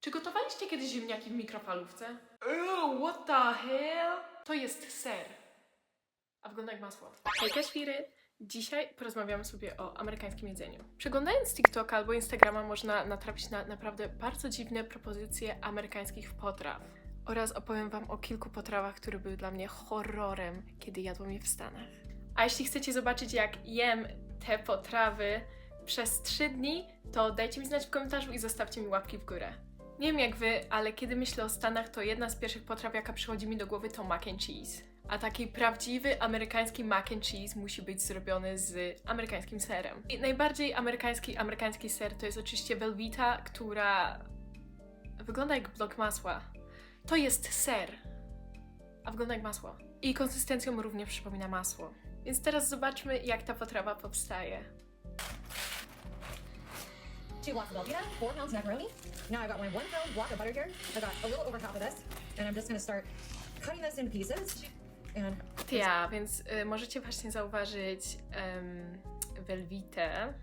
Czy gotowaliście kiedyś ziemniaki w mikrofalówce? Ew, what the hell? To jest ser. A wygląda jak masło. Hejka świry! Dzisiaj porozmawiamy sobie o amerykańskim jedzeniu. Przeglądając TikTok albo Instagrama można natrafić na naprawdę bardzo dziwne propozycje amerykańskich potraw. Oraz opowiem Wam o kilku potrawach, które były dla mnie horrorem, kiedy jadłam je w Stanach. A jeśli chcecie zobaczyć, jak jem te potrawy przez 3 dni, to dajcie mi znać w komentarzu i zostawcie mi łapki w górę. Nie wiem jak wy, ale kiedy myślę o Stanach, to jedna z pierwszych potraw, jaka przychodzi mi do głowy, to mac and cheese. A taki prawdziwy amerykański mac and cheese musi być zrobiony z amerykańskim serem. I najbardziej amerykański amerykański ser to jest oczywiście Velveeta, która wygląda jak blok masła. To jest ser, a wygląda jak masło. I konsystencją również przypomina masło. Więc teraz zobaczmy, jak ta potrawa powstaje. Two blocks of Velveeta, four pounds macaroni. Now I've got my one pound block of butter here. I got a little over half of this, and I'm just gonna start cutting this into pieces. And Ja, więc y, możecie właśnie zauważyć um, Velvitę.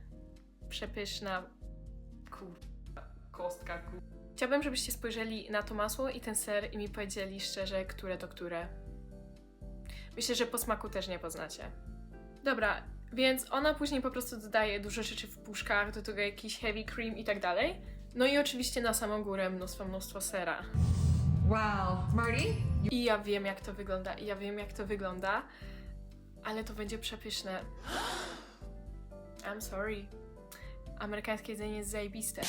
Przepyszna kur... kostka kur... Chciałabym, żebyście spojrzeli na to masło i ten ser i mi powiedzieli szczerze, które to które. Myślę, że po smaku też nie poznacie. Dobra, więc ona później po prostu dodaje dużo rzeczy w puszkach, do tego jakiś heavy cream i tak dalej. No i oczywiście na samą górę mnóstwo, mnóstwo sera. wow, Marty, I ja wiem, jak to wygląda, i ja wiem, jak to wygląda, ale to będzie przepyszne. I'm sorry. Amerykańskie jedzenie jest zajebiste.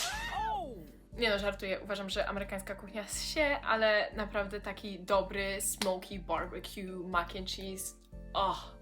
Nie no, żartuję. Uważam, że amerykańska kuchnia się, ale naprawdę taki dobry smoky barbecue mac and cheese. Oh.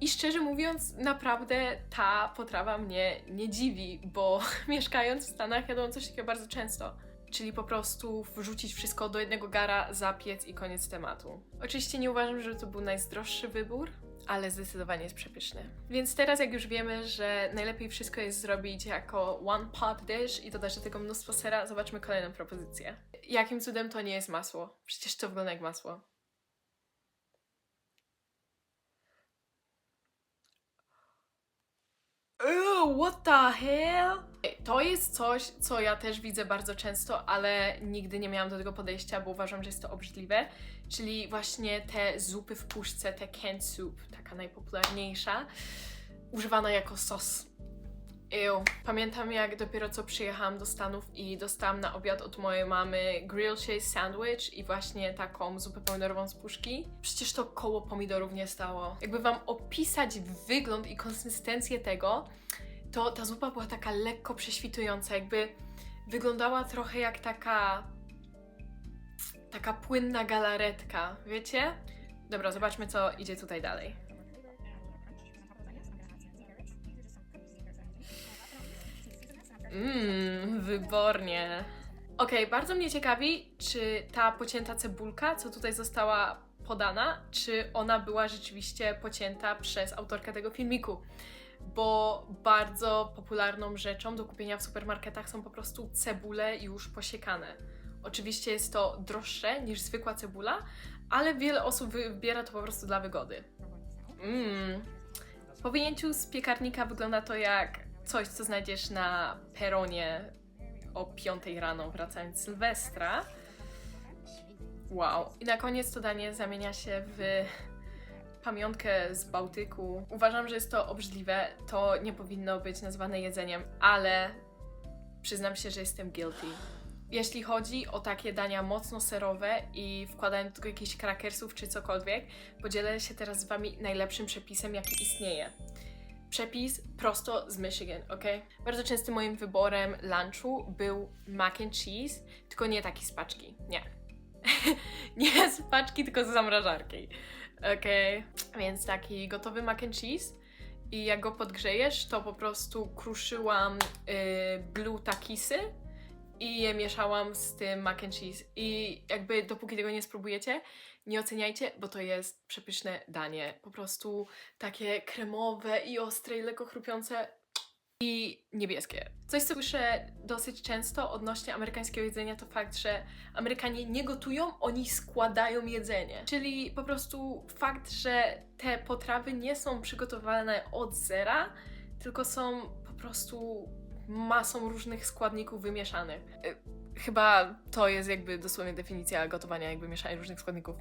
I szczerze mówiąc, naprawdę ta potrawa mnie nie dziwi, bo mieszkając w Stanach jadłam coś takiego bardzo często. Czyli po prostu wrzucić wszystko do jednego gara, zapiec i koniec tematu. Oczywiście nie uważam, że to był najzdroższy wybór, ale zdecydowanie jest przepyszny. Więc teraz jak już wiemy, że najlepiej wszystko jest zrobić jako one pot dish i dodać do tego mnóstwo sera, zobaczmy kolejną propozycję. Jakim cudem to nie jest masło? Przecież to wygląda jak masło. Ew, what the hell? To jest coś, co ja też widzę bardzo często, ale nigdy nie miałam do tego podejścia, bo uważam, że jest to obrzydliwe. Czyli właśnie te zupy w puszce, te canned soup, taka najpopularniejsza, używana jako sos. Ew. Pamiętam jak dopiero co przyjechałam do Stanów i dostałam na obiad od mojej mamy grilled cheese sandwich i właśnie taką zupę pomidorową z puszki. Przecież to koło pomidorów nie stało. Jakby wam opisać wygląd i konsystencję tego, to ta zupa była taka lekko prześwitująca, jakby wyglądała trochę jak taka taka płynna galaretka, wiecie? Dobra, zobaczmy co idzie tutaj dalej. Mmm, wybornie. Okej, bardzo mnie ciekawi, czy ta pocięta cebulka, co tutaj została podana, czy ona była rzeczywiście pocięta przez autorkę tego filmiku. Bo bardzo popularną rzeczą do kupienia w supermarketach są po prostu cebule już posiekane. Oczywiście jest to droższe niż zwykła cebula, ale wiele osób wybiera to po prostu dla wygody. Mmm. Po wyjęciu z piekarnika wygląda to jak coś, co znajdziesz na peronie o 5 rano, wracając z Sylwestra. Wow. I na koniec to danie zamienia się w pamiątkę z Bałtyku. Uważam, że jest to obrzydliwe. To nie powinno być nazwane jedzeniem, ale przyznam się, że jestem guilty. Jeśli chodzi o takie dania mocno serowe i wkładanie do jakichś krakersów czy cokolwiek, podzielę się teraz z Wami najlepszym przepisem, jaki istnieje. Przepis prosto z Michigan, ok? Bardzo częstym moim wyborem lunchu był mac and cheese, tylko nie taki z paczki, nie. nie z paczki, tylko z zamrażarki, ok? Więc taki gotowy mac and cheese i jak go podgrzejesz, to po prostu kruszyłam y, blue takisy i je mieszałam z tym mac and cheese. I jakby dopóki tego nie spróbujecie, nie oceniajcie, bo to jest przepyszne danie. Po prostu takie kremowe i ostre i lekko chrupiące i niebieskie. Coś, co słyszę dosyć często odnośnie amerykańskiego jedzenia, to fakt, że Amerykanie nie gotują, oni składają jedzenie. Czyli po prostu fakt, że te potrawy nie są przygotowane od zera, tylko są po prostu masą różnych składników wymieszanych. Y, Chyba to jest jakby dosłownie definicja gotowania, jakby mieszania różnych składników.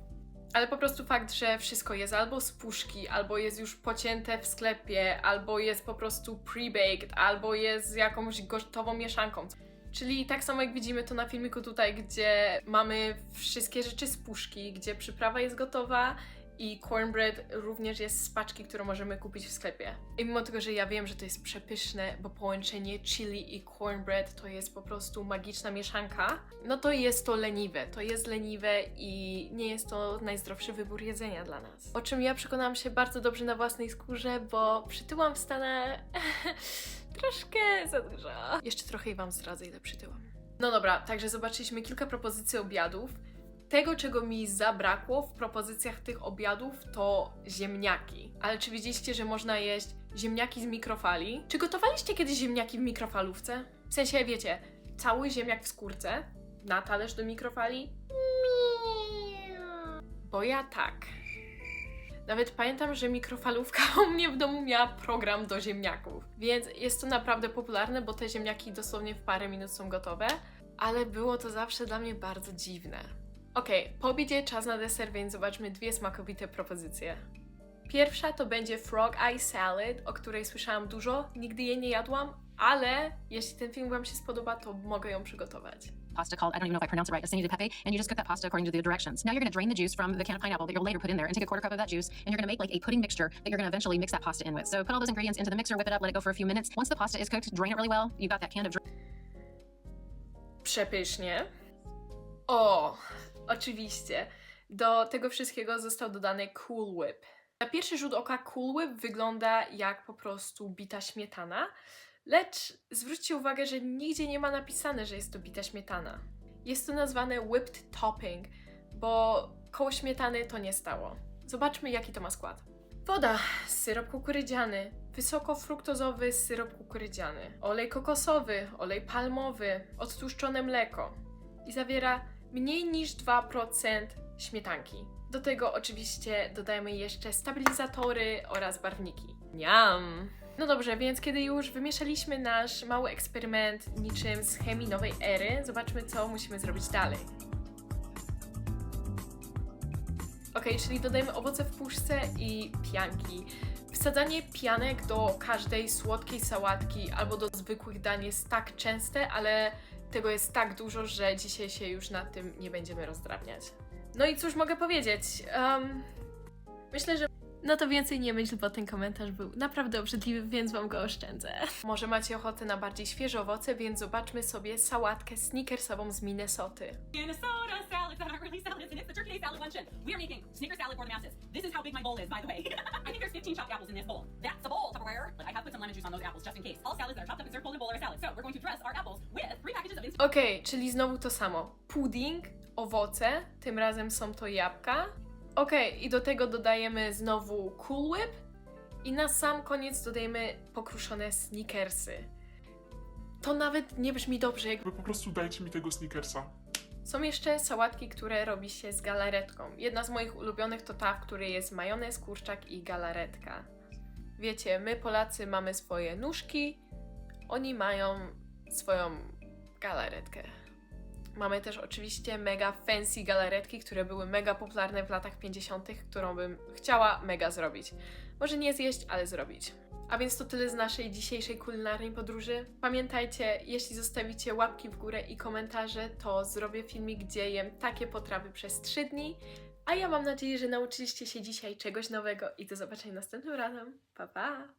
Ale po prostu fakt, że wszystko jest albo z puszki, albo jest już pocięte w sklepie, albo jest po prostu pre-baked, albo jest jakąś gotową mieszanką. Czyli tak samo jak widzimy to na filmiku tutaj, gdzie mamy wszystkie rzeczy z puszki, gdzie przyprawa jest gotowa i cornbread również jest z paczki, którą możemy kupić w sklepie. I mimo tego, że ja wiem, że to jest przepyszne, bo połączenie chili i cornbread to jest po prostu magiczna mieszanka, no to jest to leniwe. To jest leniwe i nie jest to najzdrowszy wybór jedzenia dla nas. O czym ja przekonałam się bardzo dobrze na własnej skórze, bo przytyłam w Stanach troszkę za dużo. Jeszcze trochę i Wam zdradzę, ile przytyłam. No dobra, także zobaczyliśmy kilka propozycji obiadów. Tego, czego mi zabrakło w propozycjach tych obiadów, to ziemniaki. Ale czy wiedzieliście, że można jeść ziemniaki z mikrofali? Czy gotowaliście kiedyś ziemniaki w mikrofalówce? W sensie, wiecie, cały ziemniak w skórce na talerz do mikrofali? Bo ja tak. Nawet pamiętam, że mikrofalówka u mnie w domu miała program do ziemniaków. Więc jest to naprawdę popularne, bo te ziemniaki dosłownie w parę minut są gotowe. Ale było to zawsze dla mnie bardzo dziwne. Okej, po obiedzie czas na deser, więc zobaczmy dwie smakowite propozycje. Pierwsza to będzie Frog Eye Salad, o której słyszałam dużo, nigdy jej nie jadłam, ale jeśli ten film Wam się spodoba, to mogę ją przygotować. pasta called, I don't even know if I pronounce it right, acini de pepe, and you just cook that pasta according to the directions. Now you're gonna drain the juice from the can of pineapple that you'll later put in there and take a quarter cup of that juice, and you're gonna make like a pudding mixture that you're gonna eventually mix that pasta in with. So put all those ingredients into the mixer, whip it up, let it go for a few minutes. Once the pasta is cooked, drain it really well. You've got that can of Przepysznie. O, oczywiście. Do tego wszystkiego został dodany Cool Whip. Na pierwszy rzut oka Cool Whip wygląda jak po prostu bita śmietana, lecz zwróćcie uwagę, że nigdzie nie ma napisane, że jest to bita śmietana. Jest to nazwane whipped topping, bo koło śmietany to nie stało. Zobaczmy, jaki to ma skład. Woda, syrop kukurydziany, wysokofruktozowy syrop kukurydziany, olej kokosowy, olej palmowy, odtłuszczone mleko i zawiera mniej niż 2% śmietanki. Do tego oczywiście dodajemy jeszcze stabilizatory oraz barwniki. Niam! No dobrze, więc kiedy już wymieszaliśmy nasz mały eksperyment niczym z chemii nowej ery, zobaczmy co musimy zrobić dalej. Ok, czyli dodajemy owoce w puszce i pianki. Wsadzanie pianek do każdej słodkiej sałatki albo do zwykłych dań jest tak częste, ale tego jest tak dużo, że dzisiaj się już nad tym nie będziemy rozdrabniać. No i cóż mogę powiedzieć? Em, myślę, że. No to więcej nie myśl, bo ten komentarz był naprawdę obrzydliwy, więc wam go oszczędzę. Może macie ochotę na bardziej świeże owoce, więc zobaczmy sobie sałatkę sneakersową z Minnesoty. Minnesota salads that aren't really salads, and it's the Turkey Day salad luncheon. We are making Snicker salad for the masses. This is how big my bowl is, by the way. I think there's 15 chopped apples in this bowl. That's a bowl, Tupperware. But I have put some lemon juice on those apples just in case. All salads that are chopped up and served cold in a bowl are a salad. So we're going to dress our apples with three packages of instant. Okej, czyli znowu to samo. Pudding, owoce, tym razem są to jabłka. Okej, i do tego dodajemy znowu Cool Whip i na sam koniec dodajemy pokruszone sneakersy. To nawet nie brzmi dobrze, jak Wy po prostu dajcie mi tego sneakersa. Są jeszcze sałatki, które robi się z galaretką. Jedna z moich ulubionych to ta, w której jest majonez, kurczak i galaretka. Wiecie, my Polacy mamy swoje nóżki, oni mają swoją galaretkę. Mamy też oczywiście mega fancy galaretki, które były mega popularne w latach 50., którą bym chciała mega zrobić. Może nie zjeść, ale zrobić. A więc to tyle z naszej dzisiejszej kulinarnej podróży. Pamiętajcie, jeśli zostawicie łapki w górę i komentarze, to zrobię filmik, gdzie jem takie potrawy przez 3 dni. A ja mam nadzieję, że nauczyliście się dzisiaj czegoś nowego i do zobaczenia następnym razem. Pa pa!